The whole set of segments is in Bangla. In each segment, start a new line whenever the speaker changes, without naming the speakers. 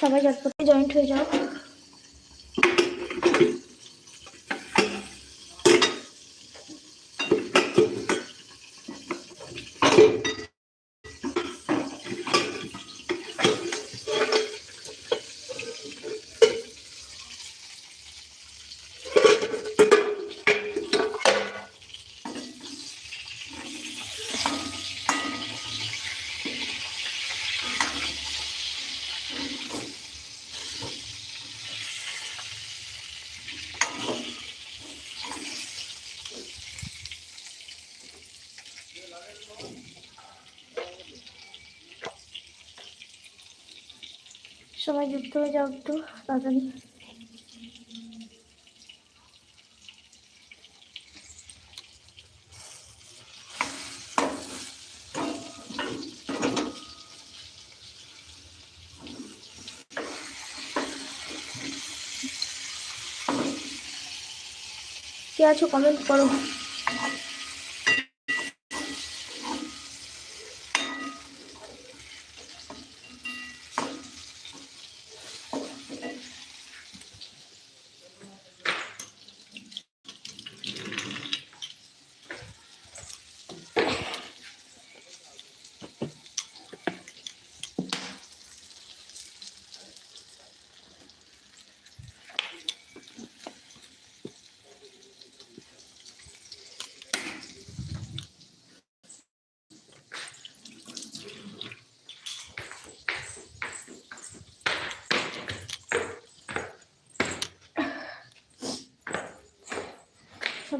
সবাই ঝটপটে জয়েন্ট হয়ে যাও। সবাই যুক্ত হয়ে যাও একটু তাড়াতাড়ি। কে আছো? কমেন্ট করো।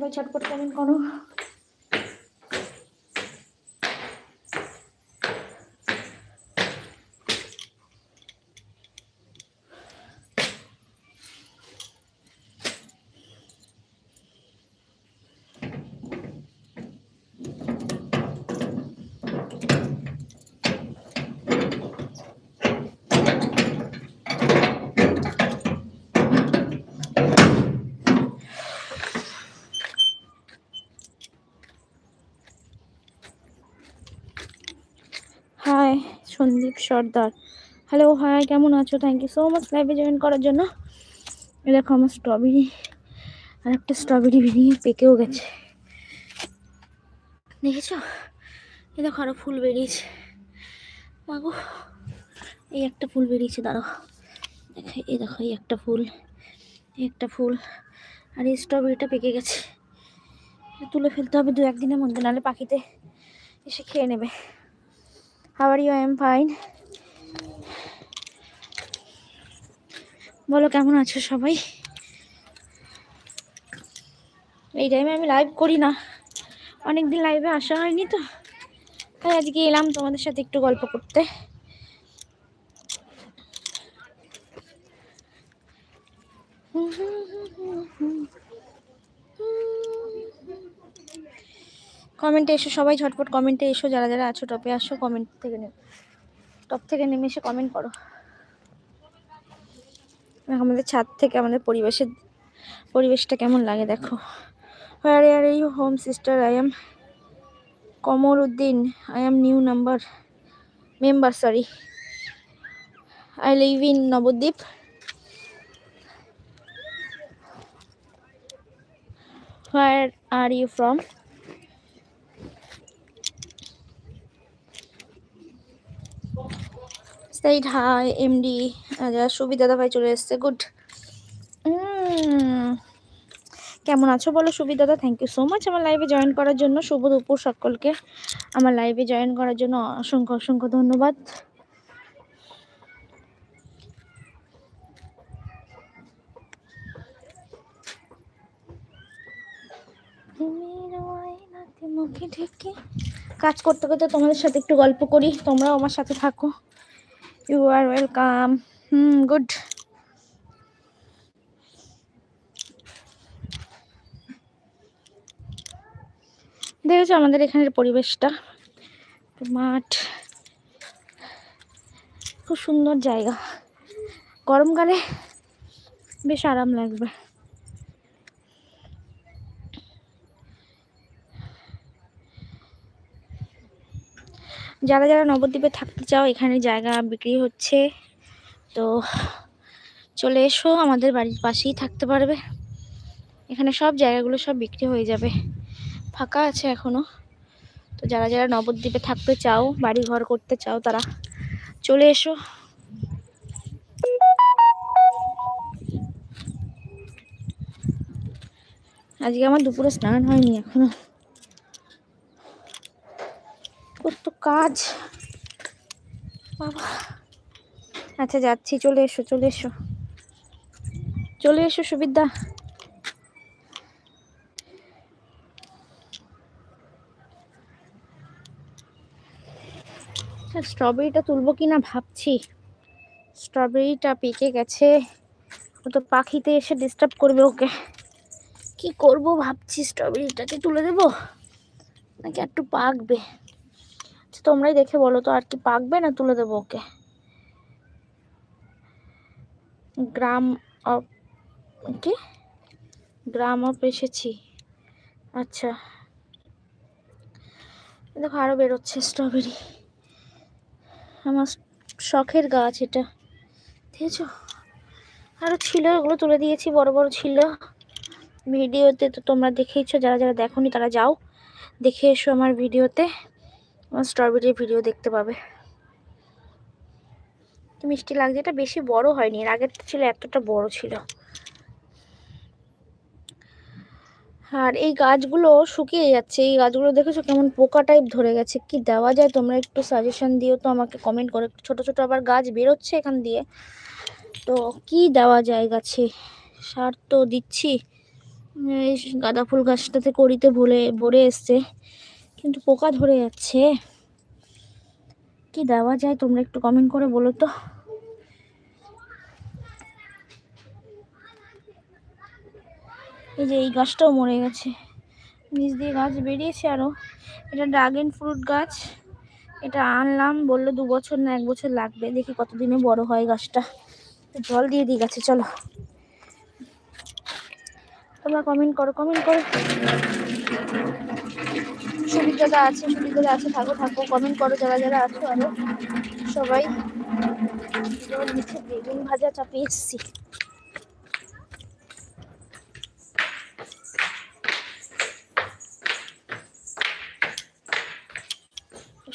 সবাই ঝটপট কমেন্ট করো hi Sandeep Sardar. Hello hi কেমন আছো? থ্যাংক ইউ সো মাচ লাইভে জয়েন করার জন্য। দেখো আমার স্ট্রবেরি আর একটা স্ট্রবেরি বেরিয়ে পেকেও গেছে। দেখেছ? এ দেখো আরও ফুল বেরিয়েছে। মাগো, এই একটা ফুল বেরিয়েছে দাঁড়ো দেখো, এই দেখো, এই একটা ফুল, এই একটা ফুল, আর এই স্ট্রবেরিটা পেকে গেছে। তুলে ফেলতে হবে দু একদিনের মধ্যে, নাহলে পাখিতে এসে খেয়ে নেবে। How are you I am fine বলো, কেমন আছো সবাই? এই টাইমে আমি লাইভ করি না। অনেকদিন লাইভে আসা হয়নি তো। তাই আজকে এলাম তোমাদের সাথে একটু গল্প করতে। কমেন্টে এসো, সবাই ঝটপট কমেন্টে এসো, যারা যারা আছো টপে আসো কমেন্ট থেকে নেমে টপ থেকে নেমে এসে কমেন্ট করো। আমাদের ছাদ থেকে আমাদের পরিবেশের, পরিবেশটা কেমন লাগে দেখো। Where are you home sister I am Kamar Uddin I am new number member sorry I live in Nabadwip. Where are you from side hi MD সুবিধা দাদা ভাই চলে এসছে গুড কেমন আছো বলো সুবিধা দাদা থ্যাংক ইউ সো মাচ আমার লাইভে জয়েন করার জন্য। শুভ দুপুর সকলকে। আমার লাইভে জয়েন করার জন্য অসংখ্য অসংখ্য ধন্যবাদ। মুখে কাজ করতে করতে তোমাদের সাথে একটু গল্প করি। তোমরাও আমার সাথে থাকো। You are welcome hmm good দেখেছ আমাদের এখানের পরিবেশটা? মাঠ। খুব সুন্দর জায়গা। গরমকালে বেশ আরাম লাগবে। যারা যারা নবদ্বীপে থাকতে চাও, এখানে জায়গা বিক্রি হচ্ছে। তো চলে এসো, আমাদের বাড়ির পাশেই থাকতে পারবে। এখানে সব জায়গাগুলো সব বিক্রি হয়ে যাবে। ফাঁকা আছে এখনও তো যারা যারা নবদ্বীপে থাকতে চাও বাড়ি ঘর করতে চাও, তারা চলে এসো। আজকে আমার দুপুরে স্নান হয়নি এখনও। কত কাজ। বাবা। আচ্ছা যাচ্ছি, চলে এসো চলে এসো। চলে এসো সুবিধা স্ট্রবেরিটা তুলবো কি না ভাবছি। স্ট্রবেরিটা পেকে গেছে। ও তো পাখিতে এসে ডিস্টার্ব করবে ওকে। কি করব ভাবছি স্ট্রবেরিটাকে তুলে দেবো? নাকি একটু পাকবে? আচ্ছা তোমরাই দেখে বলো তো, আর কি পাকবে না তুলে দেবো ওকে? গ্রাম অফ, কি? গ্রাম অফ এসেছি। আচ্ছা। দেখো আরও বেরোচ্ছে স্ট্রবেরি। আমার শখের গাছ এটা। দেখেছ? আরও ছিল, ওগুলো তুলে দিয়েছি, বড় বড় ছিল। ভিডিওতে তো তোমরা দেখেইছো, যারা যারা দেখোনি তারা যাও। দেখে এসো আমার ভিডিওতে। আমার স্ট্রবেরির ভিডিও দেখতে পাবে। কি মিষ্টি লাগছে, এটা বেশি বড় হয়নি, এর আগের ছিল এতটা বড় ছিল। আর এই গাছগুলো শুকিয়ে যাচ্ছে, এই গাছগুলো দেখেছ কেমন পোকা টাইপ ধরে গেছে? কি দেওয়া যায় তোমরা একটু সাজেশন দিও তো, আমাকে কমেন্ট করে। ছোট ছোট আবার গাছ বেরোচ্ছে এখান দিয়ে। তো কি দেওয়া যায় গাছে? সার তো দিচ্ছি। এই গাঁদা ফুল গাছটাতে করিতে ভুলে, ভরে এসছে। কিন্তু পোকা ধরে যাচ্ছে। কি দেওয়া যায় তোমরা একটু কমেন্ট করে বলো তো? এই যে এই গাছটাও মরে গেছে। নিচ দিয়ে গাছ বেরিয়েছে আরও এটা ড্রাগন ফ্রুট গাছ। এটা আনলাম, বলল দু বছর না এক বছর লাগবে। দেখি কতদিনে বড় হয় গাছটা। জল দিয়ে দিই গাছে, চলো। তোমরা কমেন্ট করো কমেন্ট করো। সুবিধাটা আছে সুবিধাটা আছে, থাকো থাকো কমেন্ট করো, যারা যারা আছো আরও। সবাই বেগুন ভাজা চাপিয়ে এসছি।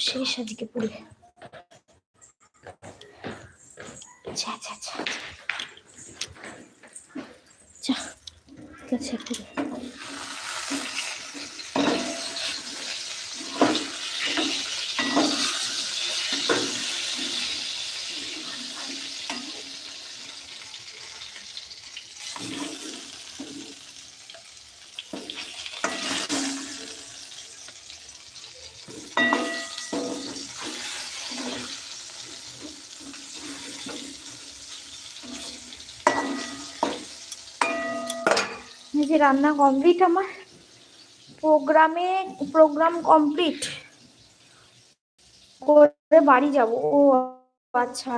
শেষ আজকে পুরে। আচ্ছা আচ্ছা আচ্ছা আচ্ছা। ঠিক আছে পুরে এই যে রান্না কমপ্লিট আমার? প্রোগ্রামে প্রোগ্রাম কমপ্লিট করে বাড়ি যাব। ও আচ্ছা।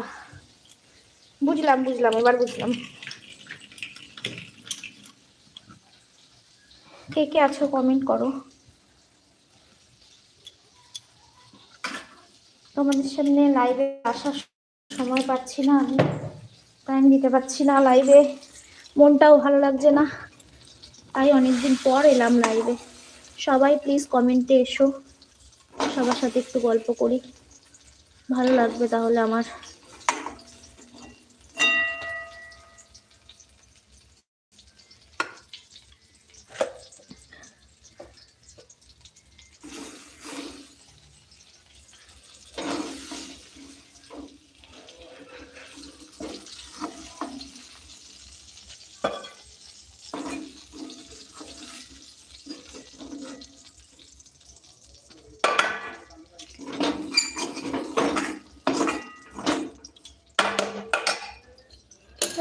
বুঝলাম বুঝলাম, এবার বুঝলাম। কে কে আছো কমেন্ট করো। তোমাদের সামনে লাইভে আসার সময় পাচ্ছি না আমি। টাইম দিতে পারছি না লাইভে মনটাও ভালো লাগছে না। তাই অনেকদিন পর এলাম লাইভে সবাই প্লিজ কমেন্টে এসো। সবার সাথে একটু গল্প করি। ভালো লাগবে তাহলে আমার।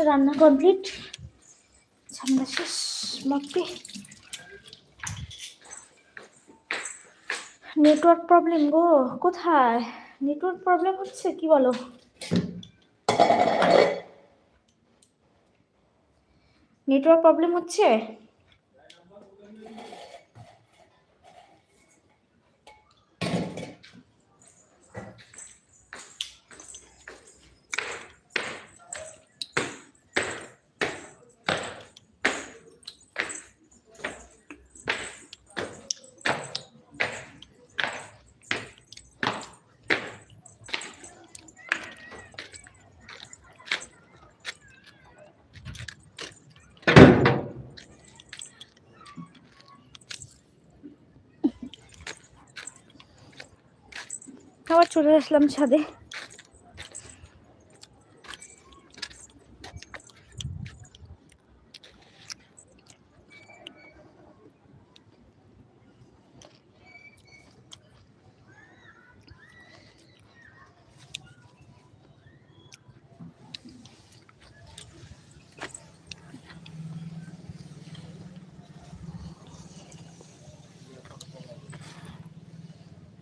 রান্না কমপ্লিট। ঝামেলা শেষ মাপি নেটওয়ার্ক প্রবলেম গো, কোথায়? নেটওয়ার্ক প্রবলেম হচ্ছে, কি বলো? নেটওয়ার্ক প্রবলেম হচ্ছে আবার চলে আসলাম ছাদে।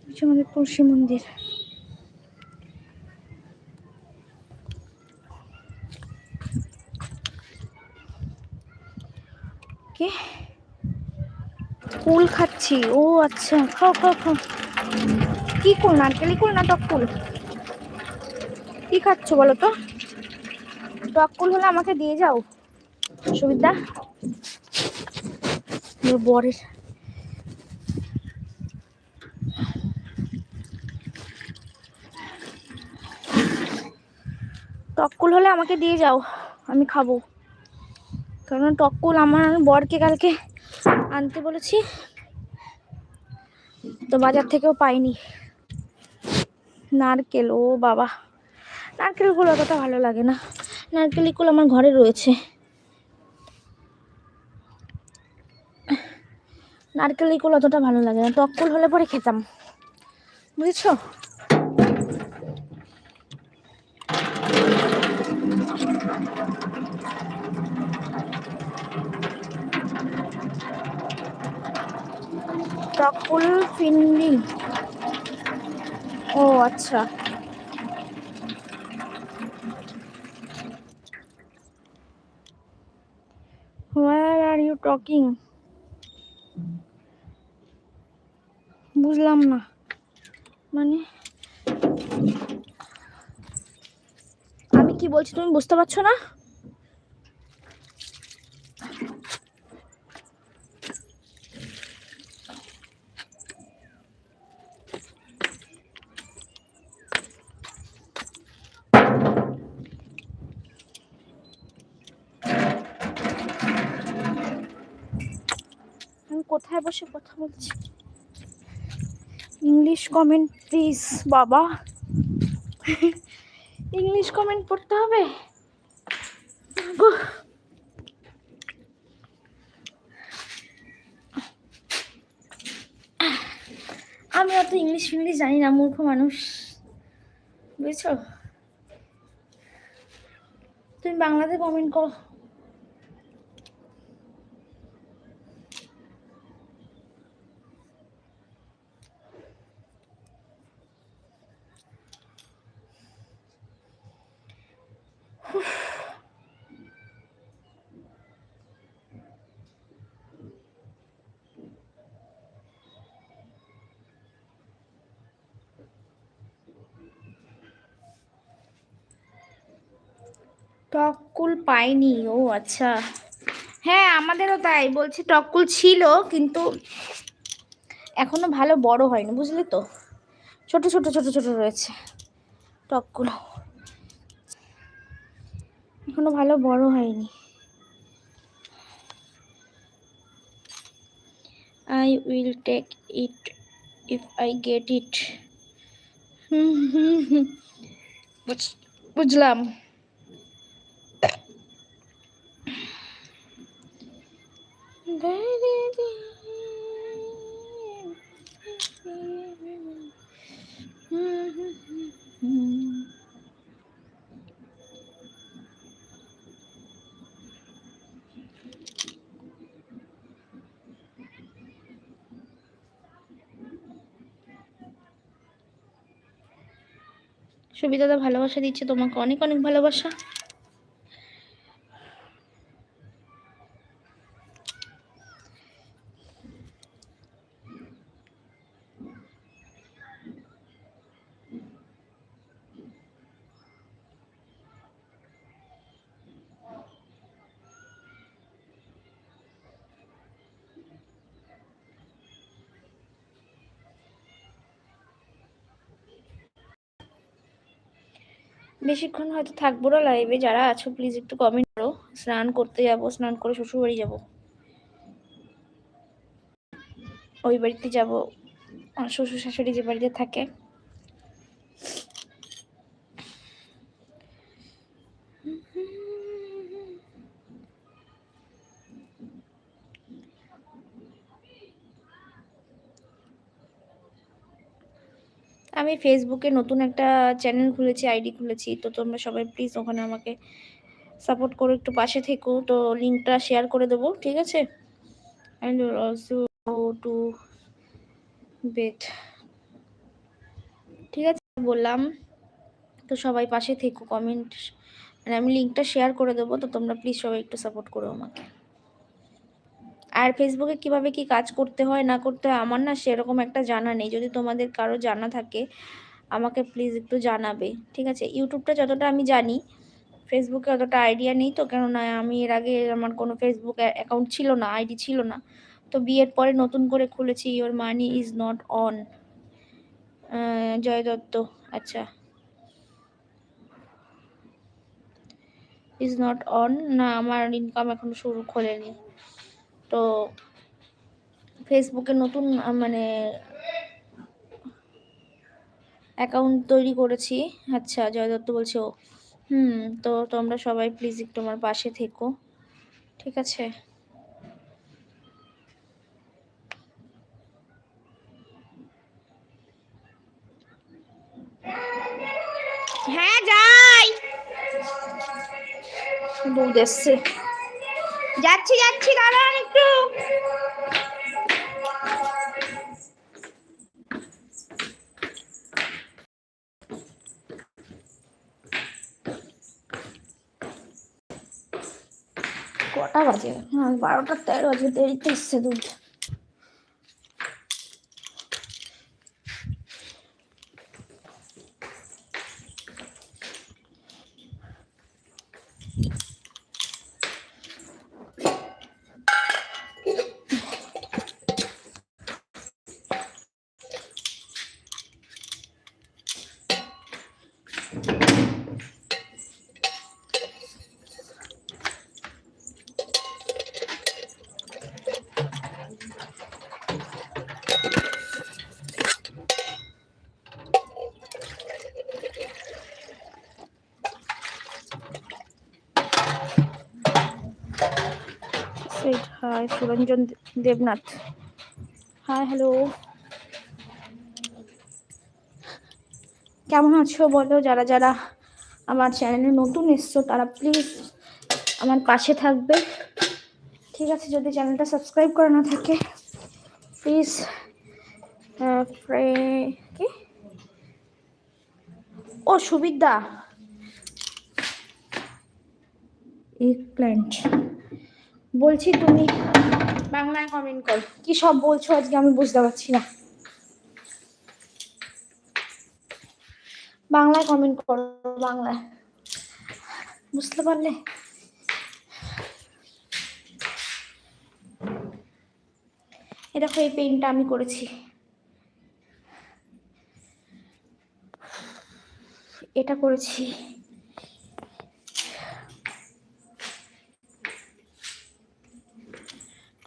হচ্ছে আমাদের পড়শি মন্দির। কে কুল খাচ্ছি। ও আচ্ছা। খাও খাও খাও। কি কুল নারকেলি কুল না, টক কুল? কি খাচ্ছ বলো তো? টক কুল হলে আমাকে দিয়ে যাও, সুবিধা? বরের টককুল হলে আমাকে দিয়ে যাও, আমি খাব। কারণ টককুল আমার বরকে কালকে আনতে বলেছি। তো বাজার থেকেও পাইনি। নারকেল, ও বাবা। নারকেলগুলো অতটা ভালো লাগে না। নারকেলিগুলো আমার ঘরে রয়েছে। নারকেলিগুলো অতটা ভালো লাগে না। টককুল হলে পরে খেতাম। বুঝেছ? টকুল ফিন্ডি ও আচ্ছা। হোয়ার আর ইউ টকিং বুঝলাম না। মানে? আমি কি বলছি তুমি বুঝতে পারছ না আমি কোথায় বসে কথা বলছি? ইংলিশ কমেন্ট প্লিজ বাবা। ইংলিশ কমেন্ট পড়তে হবে? আমি অত ইংলিশ ফিংলিশ জানি না, মূর্খ মানুষ। বুঝছ? তুমি বাংলাতে কমেন্ট করো। টককুল পাইনি, ও আচ্ছা। হ্যাঁ আমাদেরও তাই। বলছে টককুল ছিল, কিন্তু এখনও ভালো বড় হয়নি, বুঝলি তো? ছোট ছোট ছোট ছোট রয়েছে টকগুলো। এখনও ভালো বড় হয়নি। I will take it if I get it বুঝলাম। সুবিধাটা ভালোবাসা দিচ্ছে তোমাকে অনেক অনেক ভালোবাসা। বেশিক্ষণ হয়তো থাকব না লাইভে যারা আছো প্লিজ একটু কমেন্ট করো। স্নান করতে যাব, স্নান করে শ্বশুর বাড়ি যাব। ওই বাড়িতে যাব। শ্বশুর শাশুড়ি যে বাড়িতে থাকে। আমি ফেসবুকে নতুন একটা চ্যানেল খুলেছি আইডি খুলেছি। তো তোমরা সবাই প্লিজ ওখানে আমাকে সাপোর্ট করো, একটু পাশে থেকো। তো লিঙ্কটা শেয়ার করে দেবো, ঠিক আছে? ঠিক আছে, বললাম। তো সবাই পাশে থেকো কমেন্ট মানে আমি লিঙ্কটা শেয়ার করে দেবো, তো তোমরা প্লিজ সবাই একটু সাপোর্ট করো আমাকে। আর ফেসবুকে কীভাবে কি কাজ করতে হয়, না করতে হয়, আমার না সেরকম একটা জানা নেই। যদি তোমাদের কারও জানা থাকে, আমাকে প্লিজ একটু জানাবে। ঠিক আছে? ইউটিউবটা যতটা আমি জানি ফেসবুকে অতটা আইডিয়া নেই তো। কেননা আমি এর আগে আমার কোনো ফেসবুক অ্যাকাউন্ট ছিল না আইডি ছিল না। তো বিয়ের পরে নতুন করে খুলেছি your money is not on Joy Dutta আচ্ছা। ইজ নট অন না, আমার ইনকাম এখন শুরু খোলেনি। তো ফেসবুকে নতুন মানে অ্যাকাউন্ট তৈরি করেছি। আচ্ছা জয় দত্ত বলছে, ও, হুম, তো তোমরা সবাই প্লিজ একটু আমার পাশে থেকো। ঠিক আছে। হ্যাঁ যাই। দুধ এসছে যাচ্ছি যাচ্ছি দাঁড়ান একটু। কটা বাজে? হ্যাঁ বারোটা তেরো বাজে দেরিতে এসছে দুধ। Hi, Suranjan Debnath. Hi hello. কেমন আছো বলো? যারা যারা আমার চ্যানেলে নতুন এসছো তারা প্লিজ আমার পাশে থাকবে। ঠিক আছে যদি চ্যানেলটা সাবস্ক্রাইব করা না থাকে প্লিজ কি? ও সুবিধা এগ প্ল্যান্ট বলছি তুমি বাংলায় কমেন্ট কর। কি সব বলছো আজকে আমি বুঝতে পারছি না। বাংলায় কমেন্ট করো, বাংলায়। বুঝতে পারলে? এ দেখো এই পেনটা আমি করেছি। এটা করেছি।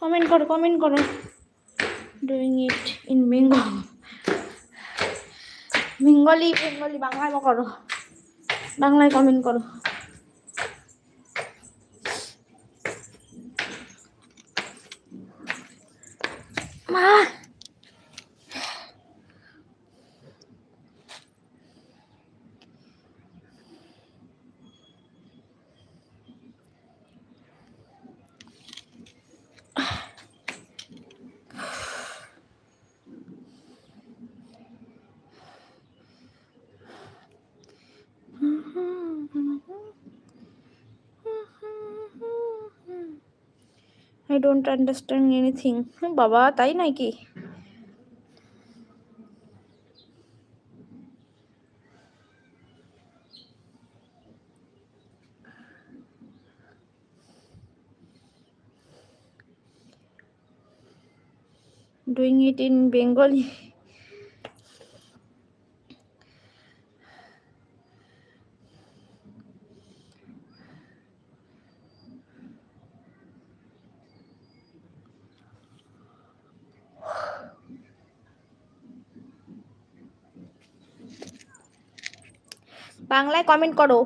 কমেন্ট করো কমেন্ট করো। Doing it in Bengal Bengali Bengali বাংলায় করো। বাংলায় কমেন্ট করো। মা! আই ডোন্ট আন্ডারস্ট্যান্ড এনিথিং বাবা তাই নাকি doing it in Bengali. বাংলায় কমেন্ট করো।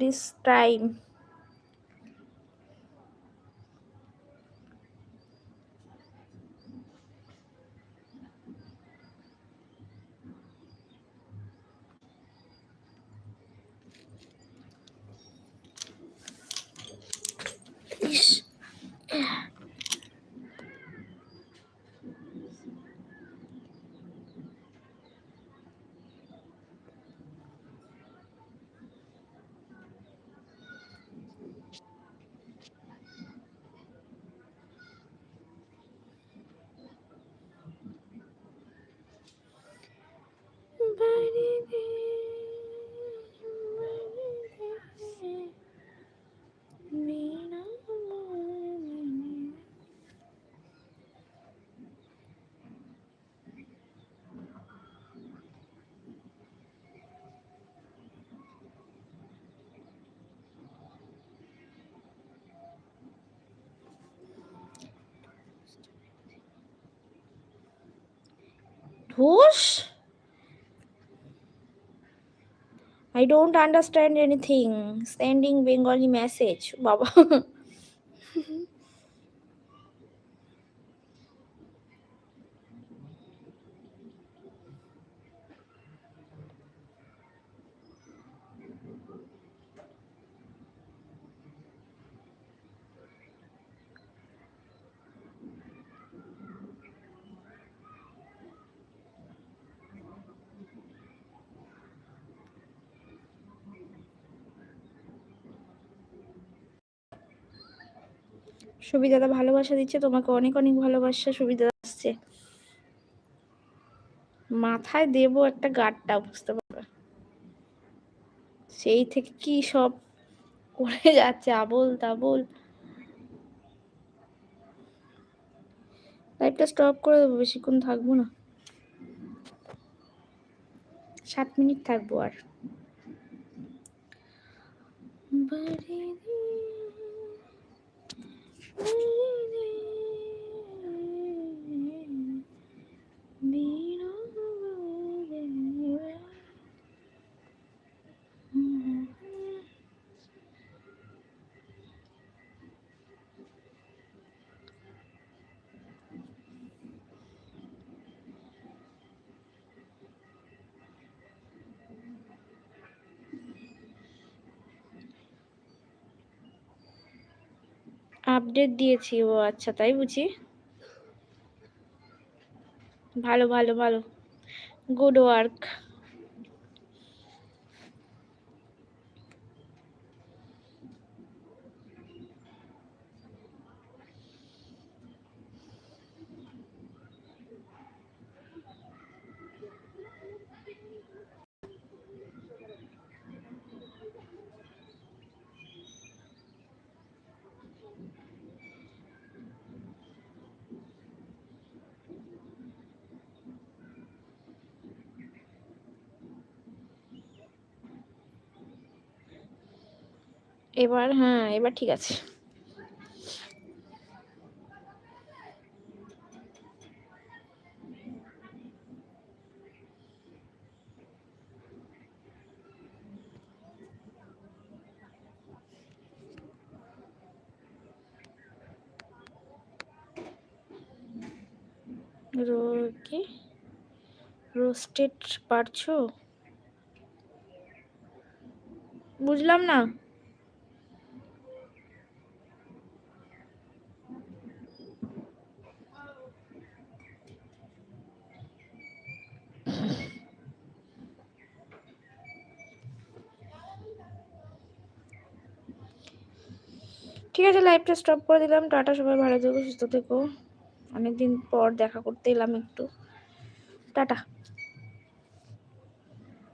This time Whoosh! I don't understand anything. Sending Bengali message. Baba. সুবিধাটা ভালোবাসা দিচ্ছে, তোমাকে অনেক অনেক ভালোবাসা সুবিধা আসছে। মাথায় দেবো একটা গাডটা বুঝতে পারবে? সেই থেকে কি সব করে যাচ্ছে, আবল তাবল। লাইভটা স্টপ করে দেবো, বেশিক্ষণ থাকব না। সাত মিনিট থাকব আর। বাড়ি Mm. আপডেট দিয়েছি। ও আচ্ছা তাই বুঝি? ভালো ভালো ভালো। গুড ওয়ার্ক এবার হ্যাঁ এবার ঠিক আছে। রো কি? রোস্টেড পারছ? বুঝলাম না। ঠিক আছে লাইভটা স্টপ করে দিলাম। টাটা, সবাই ভালো থেকো, সুস্থ থেকো। অনেকদিন পর দেখা করতে এলাম একটু। টাটা।